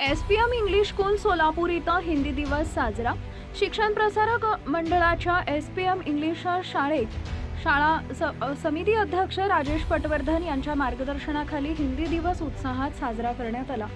S P M English school Solapur इथं हिंदी दिवस साजरा. शिक्षण प्रसारक मंडळाच्या एस पी एम इंग्लिश शाळेत शाळा स समिती अध्यक्ष राजेश पटवर्धन यांच्या मार्गदर्शनाखाली हिंदी दिवस उत्साहात साजरा करण्यात आला.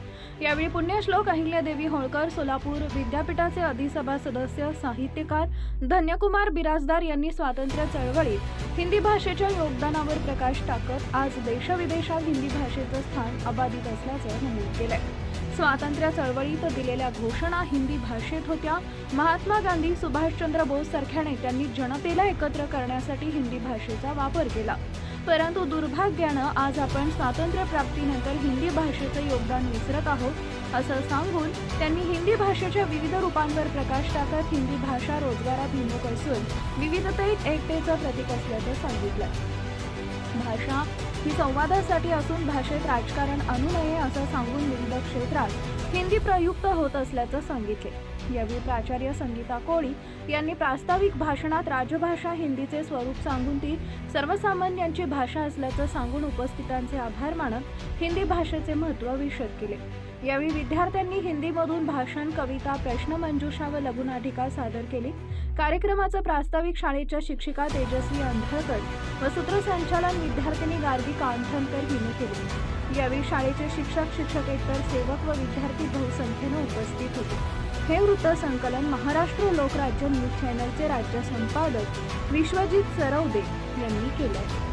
यावेळी पुण्यश्लोक अहिल्यादेवी होळकर सोलापूर विद्यापीठाचे अधिसभा सदस्य साहित्यकार धन्यकुमार बिराजदार यांनी स्वातंत्र्य चळवळीत हिंदी भाषेच्या योगदानावर प्रकाश टाकत आज देशविदेशात हिंदी भाषेचं स्थान अबाधित असल्याचं नमूद आहे स्वातंत्र्य चळवळीत दिलेल्या घोषणा हिंदी भाषेत होत्या. महात्मा गांधी सुभाषचंद्र बोस सारख्या नेत्यांनी जनतेला एकत्र करण्यासाठी हिंदी भाषेचा वापर केला. परंतु दुर्भाग्यानं आज आपण स्वातंत्र्यप्राप्तीनंतर हिंदी भाषेचं योगदान विसरत आहोत असं सांगून त्यांनी हिंदी भाषेच्या विविध रूपांवर प्रकाश टाकत हिंदी भाषा रोजगाराभिमुख असून विविधतेत एकतेचं प्रतीक असल्याचं सांगितलं. भाषा ही संवादासाठी असून भाषेत राजकारण आणू नये असं सांगून विविध क्षेत्रात हिंदी प्रयुक्त होत असल्याचं सांगितले. यावेळी प्राचार्य संगीता कोळी यांनी प्रास्ताविक भाषणात राजभाषा हिंदीचे स्वरूप सांगून ती सर्वसामान्यांची भाषा असल्याचं सांगून उपस्थितांचे आभार मानत हिंदी भाषेचे महत्त्व विशद केले. यावेळी विद्यार्थ्यांनी हिंदीमधून भाषण कविता प्रश्नमंजुषा व लघुनाटिका सादर केली. कार्यक्रमाचं प्रास्ताविक शाळेच्या शिक्षिका तेजस्वी अंधळकर व सूत्रसंचालन विद्यार्थिनी गार्गी कांथनकर हिने केले. यावेळी शाळेचे शिक्षक शिक्षकेतर सेवक व विद्यार्थी बहुसंख्येनं उपस्थित होते. हे वृत्तसंकलन महाराष्ट्र लोकराज्य न्यूज चॅनलचे राज्य संपादक विश्वजित सरवदे यांनी केलं.